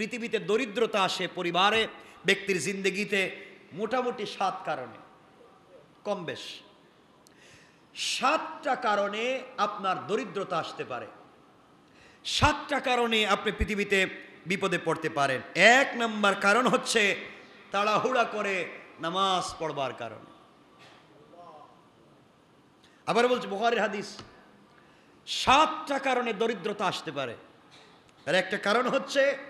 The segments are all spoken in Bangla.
পৃথিবীতে দরিদ্রতা আসে পরিবারে, ব্যক্তির জিন্দগিতে মোটামুটি সাত কারণে, কম বেশ। সাতটা কারণে আপনার দরিদ্রতা আসতে পারে। সাতটা কারণে আপনি পৃথিবীতে বিপদে পড়তে পারেন। এক নম্বর কারণ হচ্ছে তাড়াহুড়া করে নামাজ পড়বার কারণে। আবার বলছি, বুখারের হাদিস, সাতটা কারণে দরিদ্রতা আসতে পারে। আর একটা কারণ হচ্ছে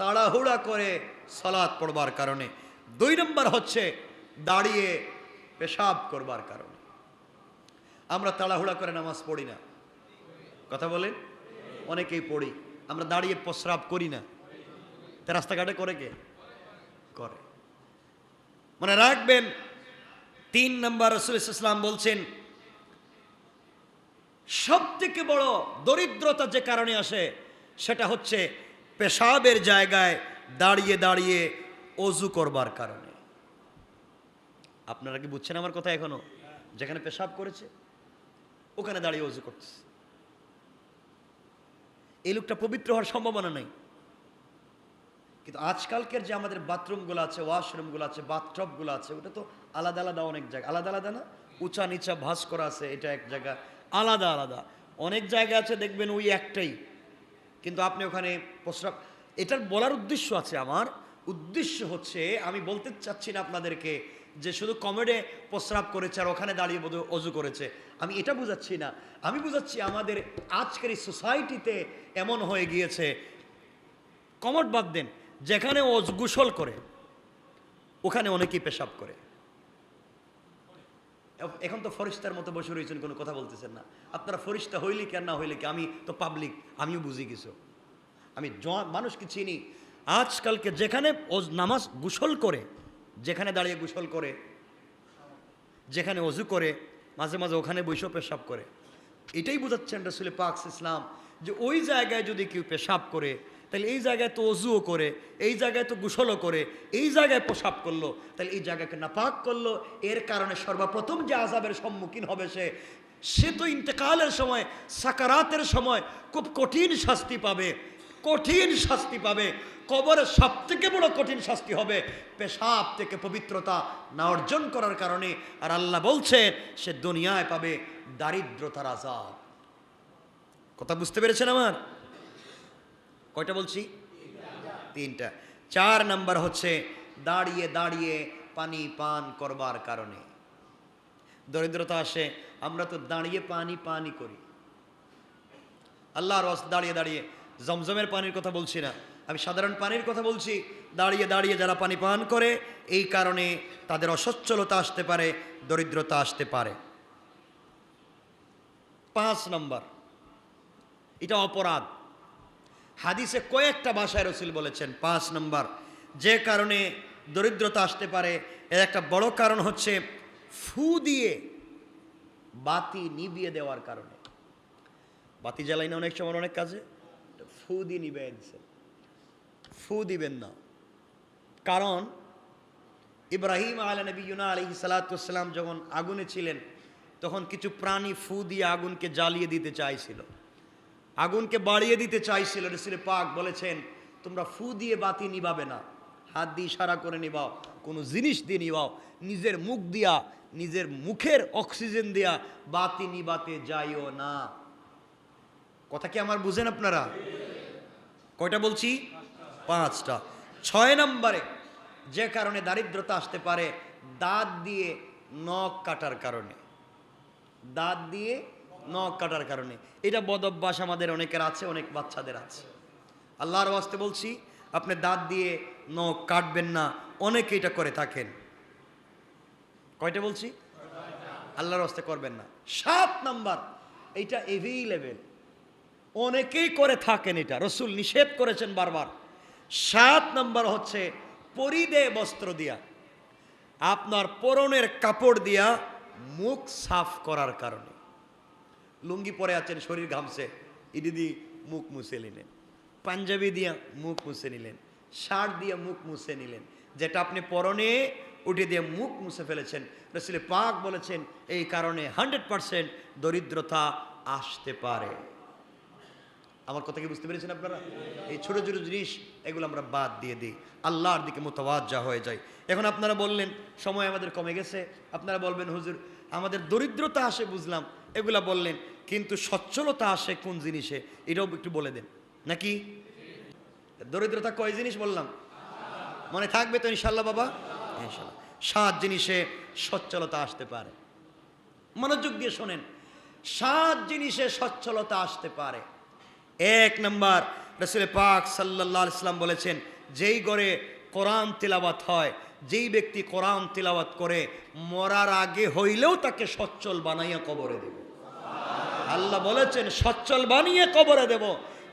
তাড়াহুড়া করে সালাদ পড়বার কারণে। দুই নম্বর হচ্ছে দাঁড়িয়ে পেশাব করবার কারণে। আমরা তাড়াহুড়া করে নামাজ পড়ি না। কথা বলেন? অনেকেই পড়ি। আমরা দাঁড়িয়ে প্রস্রাব করি না। তা রাস্তাঘাটে করে কে? করে। মনে রাখবেন, তিন নম্বর রসুল ইসলাম বলছেন সব থেকে বড় দরিদ্রতা যে কারণে আসে, সেটা হচ্ছে পেশাবের জায়গায় দাঁড়িয়ে দাঁড়িয়ে অজু করবার কারণে। আপনারা কি বুঝছেন আমার কথা এখনও? যেখানে পেশাব করেছে, ওখানে দাঁড়িয়ে অজু করতেছে। এই লোকটা পবিত্র হওয়ার সম্ভাবনা নেই। কিন্তু আজকালকের যে আমাদের বাথরুমগুলো আছে, ওয়াশরুমগুলো আছে বাথটবগুলো আছে, ওটা তো আলাদা আলাদা অনেক জায়গা। আলাদা আলাদা না? উঁচা নিচা ভাস করা আছে, এটা এক জায়গা। আলাদা আলাদা। অনেক জায়গা আছে, দেখবেন ওই একটাই। কিন্তু আপনি ওখানে প্রস্রাব এটার বলার উদ্দেশ্য আছে আমার। উদ্দেশ্য হচ্ছে, আমি বলতে চাচ্ছি না আপনাদেরকে যে শুধু কমেডে প্রস্রাব করেছে আর ওখানে দাঁড়িয়ে বোধ অজু করেছে। আমি এটা বুঝাচ্ছি না। আমি বুঝাচ্ছি আমাদের আজকের এই সোসাইটিতে এমন হয়ে গিয়েছে, কমট বাদ দেন, যেখানে ও গোসল করে, ওখানে অনেকেই পেশাব করে। এখন তো ফরিস্তার মতো বসে রয়েছেন, কোনো কথা বলতেছেন না। আপনারা ফরিস্তা হইলে কি না হইলে কি? আমি তো পাবলিক আমিও বুঝি কিছু। আমি মানুষকে চিনি। আজকালকে যেখানে ও নামাজ গুসল করে, যেখানে দাঁড়িয়ে গুসল করে, যেখানে অজু করে, মাঝে মাঝে ওখানে বৈশও পেশাব করে। এটাই বোঝাচ্ছেন রসুল পাক ইসলাম যে ওই জায়গায় যদি কেউ পেশাব করে তাহলে এই জায়গায় তো অজুও করে, এই জায়গায় তো গোসলও করে, এই জায়গায় পেশাব করল, তাহলে এই জায়গাকে নাপাক করল, এর কারণে সর্বপ্রথম যে আজাবের সম্মুখীন হবে সে সে তো ইন্তেকালের সময়, সাকারাতের সময় খুব কঠিন শাস্তি পাবে, কঠিন শাস্তি পাবে, কবরের সব থেকে বড় কঠিন শাস্তি হবে পেশাব থেকে পবিত্রতা না অর্জন করার কারণে, আর আল্লাহ বলছেন সে দুনিয়ায় পাবে দারিদ্রতার আজাব কথা বুঝতে পেরেছেন আমার? কয়টা বলছি? তিনটা। চার নাম্বার হচ্ছে দাঁড়িয়ে দাঁড়িয়ে পানি পান করবার কারণে। দরিদ্রতা আসে, আমরা তো দাঁড়িয়ে পানি পানি করি। আল্লাহর রস দাঁড়িয়ে দাঁড়িয়ে জমজমের পানির কথা বলছি না। আমি সাধারণ পানির কথা বলছি, দাঁড়িয়ে দাঁড়িয়ে যারা পানি পান করে, এই কারণে তাদের অসচ্ছলতা আসতে পারে, দরিদ্রতা আসতে পারে। পাঁচ নম্বর, এটা অপরাধ। হাদিসে কয়েকটা ভাষায় রসুল বলেছেন, পাঁচ নম্বর, যে কারণে দরিদ্রতা আসতে পারে, এর একটা বড় কারণ হচ্ছে ফু দিয়ে বাতি নিবিয়ে দেওয়ার কারণে। বাতি জ্বালাই না অনেক সময় অনেক কাজে? ফু দিয়ে নিবে ফু দিবেন না। কারণ ইব্রাহিম আলা নবী ইউনা আলী সালাতাম যখন আগুনে ছিলেন, তখন কিছু প্রাণী ফু দিয়ে আগুনকে জ্বালিয়ে দিতে চাইছিল। আগুনকে বাড়িয়ে দিতে চাইছিল রসুল পাক, বলেছেন, তোমরা ফু দিয়ে বাতি নিবাবে না। হাত দিয়ে ইশারা করে নিবাও। কোনো জিনিস দিয়ে নিবাও। নিজের মুখ দিয়া, নিজের মুখের অক্সিজেন দিয়া বাতি নিবাতে যাইও না। কথা কি আমার বুঝেন আপনারা? কয়টা বলছি? পাঁচটা। ছয় নম্বরে, যে কারণে দারিদ্রতা আসতে পারে, দাঁত দিয়ে নখ কাটার কারণে। দাঁত দিয়ে নখ কাটার কারণে। এটা বদ অভ্যাস আমাদের অনেকের আছে, অনেক বাচ্চাদের আছে। আল্লাহর ওয়াস্তে বলছি, আপনি দাঁত দিয়ে নখ কাটবেন না, অনেকে এটা করে থাকেন। কয়টা বলছি? আল্লাহর ওয়াস্তে করবেন না। সাত নাম্বার এইটা এভেইলেবেল অনেকেই করে থাকেন এটা, রসুল নিষেধ করেছেন বারবার। সাত নাম্বার হচ্ছে পরিদে বস্ত্র দিয়া। আপনার পরনের কাপড় দিয়া মুখ সাফ করার কারণে। লুঙ্গি পরে আছেন, শরীর ঘামছে। ইডি দিয়ে মুখ মুছে নিলেন। পাঞ্জাবি দিয়া মুখ মুছে নিলেন। শার্ট দিয়ে মুখ মুছে নিলেন। যেটা আপনি পরনে, উঠে দিয়ে মুখ মুছে ফেলেছেন। রসুল পাক বলেছেন, এই কারণে হান্ড্রেড পারসেন্ট দরিদ্রতা আসতে পারে। আমার কথা কি বুঝতে পেরেছেন আপনারা? এই ছোট ছোট জিনিস, এগুলো আমরা বাদ দিয়ে দিই। আল্লাহর দিকে মোতাবাজ্জা হয়ে যায়। এখন আপনারা বললেন, সময় আমাদের কমে গেছে। আপনারা বলবেন, হুজুর, আমাদের দরিদ্রতা আসে, বুঝলাম। এগুলা বললেন, কিন্তু সচ্ছলতা আসে কোন জিনিসে? এটাও একটু বলে দেন। নাকি? দরিদ্রতা কয় জিনিস বললাম? মনে থাকবে তো ইনশাল্লাহ বাবা? ইনশাল্লাহ সাত জিনিসে সচ্ছলতা আসতে পারে। মনোযোগ দিয়ে শোনেন। সাত জিনিসে সচ্ছলতা আসতে পারে। এক নম্বর, রসুল পাক সাল্লাহ ইসলাম বলেছেন, যেই গড়ে কোরআন তিলাবাত হয়, যেই ব্যক্তি কোরআন তিলাবাত করে, মরার আগে হইলেও তাকে সচ্ছল বানাইয়া কবরে দেব। আল্লাহ বলেছেন, সচ্ছল বানিয়ে কবরে দেব।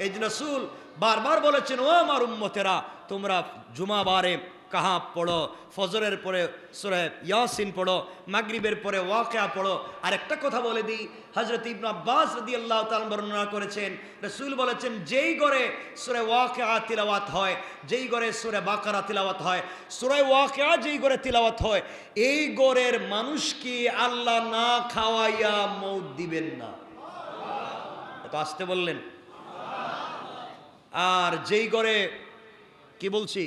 এই রসুল বারবার বলেছেন, ও আমার উম্মতেরা, তোমরা জুমাবারে কাহা পড়ো, ফজরের পরে সুরে ইয়াসিন পড়ো, মাগরিবের পরে ওয়াকিয়া পড়ো। আর একটা কথা বলে দিই হজরত ইবন আব্বাস রদি আল্লাহ বর্ণনা করেছেন, রসুল বলেছেন, যেই গড়ে সুরে ওয়াকিয়া তিলাওয়াত হয়, যেই গড়ে সুরে বাকারা তিলাওয়াত হয়, সুরে ওয়াকিয়া যেই গড়ে তিলাওয়াত হয়, এই গড়ের মানুষকে আল্লাহ না খাওয়াইয়া মৌত দিবেন না? এত আসতে বললেন। আর যেই গড়ে কি বলছি?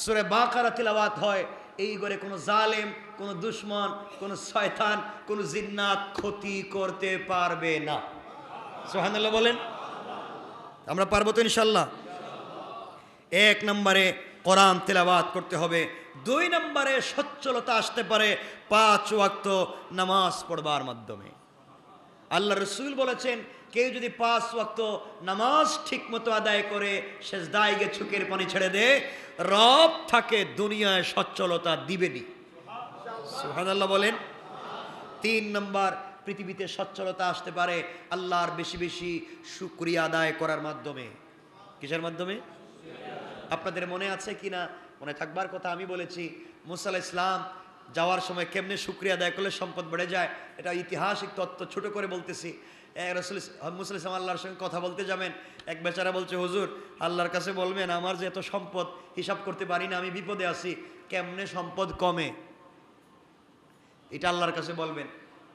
সুরে বাকারা তিলাওয়াত হয়, এই ঘরে কোনো জালেম, কোনো দুশ্মন, কোনো শয়তান, কোনো জিন্নাত ক্ষতি করতে পারবে না। সোহানাল্লাহ বলেন। আমরা পারব তো ইনশাল্লাহ এক নম্বরে কোরআন তেলাবাত করতে হবে, দুই নম্বরে সচ্ছলতা আসতে পারে পাঁচ ওয়াক্ত নামাজ পড়বার মাধ্যমে। আল্লাহ রসুল বলেছেন কেউ যদি পাঁচ ওয়াক্ত নামাজ ঠিক মতো আদায় করে শেষ দায়গে ছুকের পানি ছেড়ে দে, রব থাকে দুনিয়ায় সচ্ছলতা দিবেনি। সুহানাল্লাহ বলেন, তিন নম্বর, পৃথিবীতে সচ্ছলতা আসতে পারে আল্লাহর বেশি বেশি শুক্রিয়া আদায় করার মাধ্যমে। কিসের মাধ্যমে? আপনাদের মনে আছে কি না? মনে থাকবার কথা আমি বলেছি মুসাল ইসলাম যাওয়ার সময় কেমনে শুক্রিয়া আদায় করলে সম্পদ বেড়ে যায়, এটা ঐতিহাসিক তত্ত্ব ছোট করে বলতেছি। রসুল মুসল ইসলাম আল্লাহর সঙ্গে কথা বলতে যাবেন। এক বেচারা বলছে, হুজুর, আল্লাহর কাছে বলবেন, আমার যে এত সম্পদ হিসাব করতে পারি না, আমি বিপদে আছি, কেমনে সম্পদ কমে? এটা আল্লাহর কাছে বলবেন।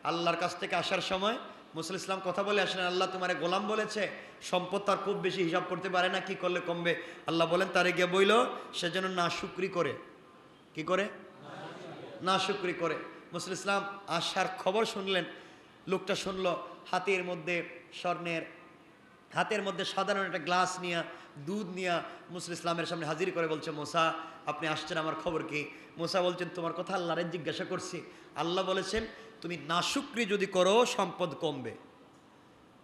আল্লাহর কাছ থেকে আসার সময় মুসল ইসলাম কথা বলে আসেন আল্লাহ তোমার গোলাম বলেছে, সম্পদ তার খুব বেশি হিসাব করতে পারে না, কি করলে কমবে? আল্লাহ বলেন, তারে গিয়ে বইল, সে যেন না শুক্রি করে। কি করে? না শুক্রি করে। মুসল ইসলাম আসার খবর শুনলেন, লোকটা শুনলো হাতের মধ্যে স্বর্ণের, হাতের মধ্যে সাধারণ একটা গ্লাস নিয়ে, দুধ নিয়ে মুসল ইসলামের সামনে হাজির করে বলছে, মোসা, আপনি আসছেন আমার খবর কি? মোসা বলছেন, তোমার কথা আল্লাহরে জিজ্ঞাসা করছি। আল্লাহ বলেছেন, তুমি নাশুক্রি যদি করো, সম্পদ কমবে।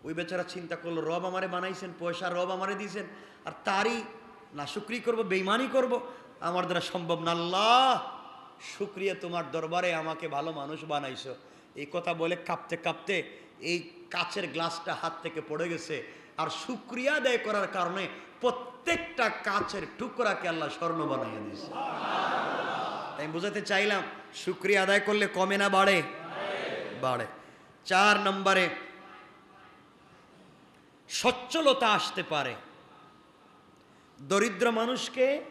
ওই বেচারা চিন্তা করল, রব আমারে বানাইছেন, পয়সা রব আমারে দিয়েছেন, আর তারই নাশুক্রি করব, বেইমানি করব, আমার দ্বারা সম্ভব না। আল্লাহ, শুক্রিয়া তোমার দরবারে আমাকে ভালো মানুষ বানাইছো। এই কথা বলে কাঁপতে কাঁপতে এই কাচের গ্লাসটা হাত থেকে পড়ে গেছে। আর শুক্রিয়া আদায় করার কারণে প্রত্যেকটা কাচের টুকরাকে আল্লাহ স্বর্ণ বানাইয়া দিয়েছে। আমি বুঝাতে চাইলাম, শুক্রিয়া আদায় করলে কমে না বাড়ে? বাড়ে। চার নম্বরে, সচ্ছলতা আসতে পারে। দরিদ্র মানুষকে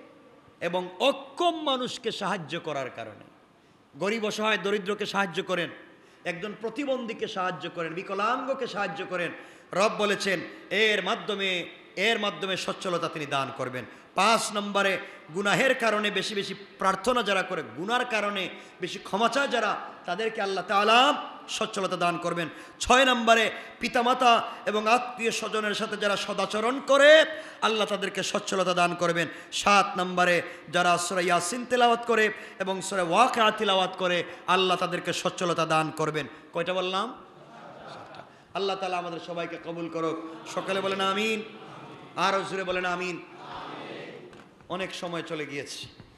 এবং অক্ষম মানুষকে সাহায্য করার কারণে। গরিব অসহায় দরিদ্রকে সাহায্য করেন। একজন প্রতিবন্ধীকে সাহায্য করেন, বিকলাঙ্গকে সাহায্য করেন। রব বলেছেন, এর মাধ্যমে এর মাধ্যমে সচ্ছলতা তিনি দান করবেন। পাঁচ নম্বরে, গুনাহের কারণে বেশি বেশি প্রার্থনা যারা করে, গুনার কারণে বেশি ক্ষমাচা যারা, তাদেরকে আল্লাহ তালা সচ্ছলতা দান করবেন। ছয় নম্বরে পিতামাতা এবং আত্মীয় স্বজনের সাথে যারা সদাচরণ করে, আল্লাহ তাদেরকে সচ্ছলতা দান করবেন। সাত নম্বরে যারা সুরে ইয়াসিন তেলাওয়াত করে এবং সুরে ওয়াকা তিলাওয়াত করে, আল্লাহ তাদেরকে সচ্ছলতা দান করবেন। কয়টা বললাম? আল্লাহ তালা আমাদের সবাইকে কবুল করুক। সকালে বলেন আমিন। আরও জুড়ে বলেন আমিন। অনেক সময় চলে গিয়েছে।